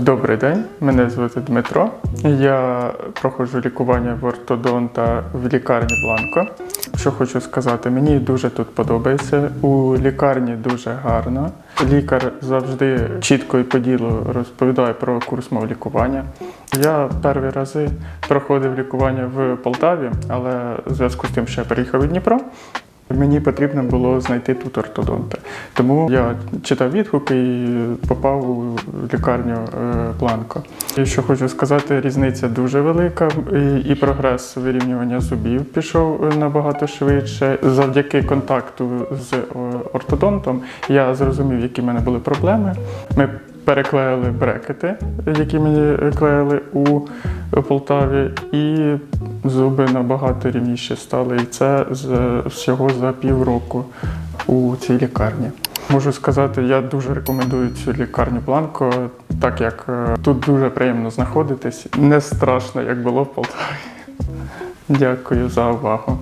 Добрий день, мене звати Дмитро. Я проходжу лікування в ортодонта в лікарні Бланко. Що хочу сказати, мені дуже тут подобається. У лікарні дуже гарно. Лікар завжди чітко і по ділу розповідає про курс мов лікування. Я перші рази проходив лікування в Полтаві, але в зв'язку з тим, що я переїхав у Дніпро, Мені потрібно було знайти тут ортодонта. Тому я читав відгуки і попав у лікарню е, Бланко. І що хочу сказати, різниця дуже велика, і, і прогрес вирівнювання зубів пішов е, набагато швидше. Завдяки контакту з е, ортодонтом я зрозумів, які в мене були проблеми. Ми переклеїли брекети, які мені клеїли у Полтаві, і зуби набагато рівніші стали. І це всього за півроку у цій лікарні. Можу сказати, я дуже рекомендую цю лікарню Бланко, так як е, тут дуже приємно знаходитись. Не страшно, як було в Полтаві. Дякую за увагу.